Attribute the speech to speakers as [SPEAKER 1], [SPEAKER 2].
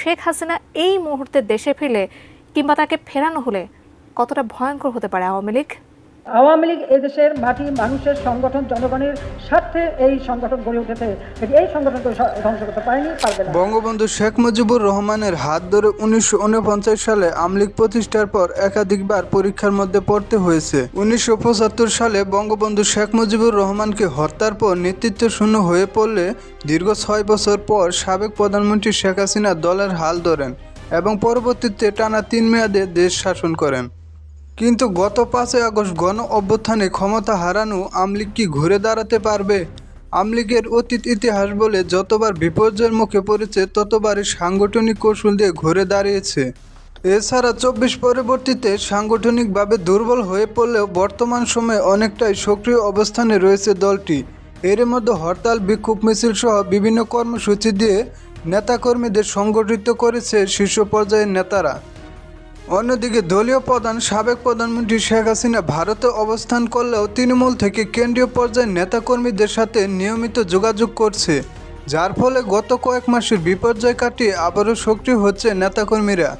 [SPEAKER 1] শেখ হাসিনা এই মুহূর্তে দেশে ফিরলে কিংবা তাকে ফেরানো হলে কতটা ভয়ঙ্কর হতে পারে আওয়ামী লীগ?
[SPEAKER 2] আওয়ামী লীগ এদেশের মাটি মানুষের সংগঠন জনগণের স্বার্থে এই সংগঠন গড়ে উঠেছে। এই সংগঠনকে ধ্বংস করতে পারেনি, পারবে
[SPEAKER 3] বঙ্গবন্ধু শেখ মুজিবুর রহমানের হাত ধরে উনিশশো সালে আমলিগ প্রতিষ্ঠার পর একাধিকবার পরীক্ষার মধ্যে পড়তে হয়েছে। উনিশশো পঁচাত্তর সালে বঙ্গবন্ধু শেখ মুজিবুর রহমানকে হত্যার পর নেতৃত্ব শূন্য হয়ে পড়লে দীর্ঘ ছয় বছর পর সাবেক প্রধানমন্ত্রী শেখ হাসিনা দলের হাল ধরেন এবং পরবর্তীতে টানা তিন মেয়াদে দেশ শাসন করেন। কিন্তু গত পাঁচই আগস্ট গণ অভ্যুত্থানে ক্ষমতা হারানো আমলিগ কি ঘুরে দাঁড়াতে পারবে। আমলিগের অতীত ইতিহাস বলে যতবার বিপর্যয়ের মুখে পড়েছে, ততবারই সাংগঠনিক কৌশল দিয়ে ঘুরে দাঁড়িয়েছে। এছাড়া চব্বিশ পরবর্তীতে সাংগঠনিকভাবে দুর্বল হয়ে পড়লেও বর্তমান সময়ে অনেকটাই সক্রিয় অবস্থানে রয়েছে দলটি। এর মধ্যে হরতাল, বিক্ষোভ মিছিল সহ বিভিন্ন কর্মসূচি দিয়ে নেতাকর্মীদের সংগঠিত করেছে শীর্ষ পর্যায়ের নেতারা। অন্যদিকে দলীয় প্রধান, সাবেক প্রধানমন্ত্রী শেখ হাসিনা ভারতে অবস্থান করলেও তৃণমূল থেকে কেন্দ্রীয় পর্যায়ের নেতাকর্মীদের সাথে নিয়মিত যোগাযোগ করছে, যার ফলে গত কয়েক মাসের বিপর্যয় কাটিয়ে আবারও সক্রিয় হচ্ছে নেতাকর্মীরা।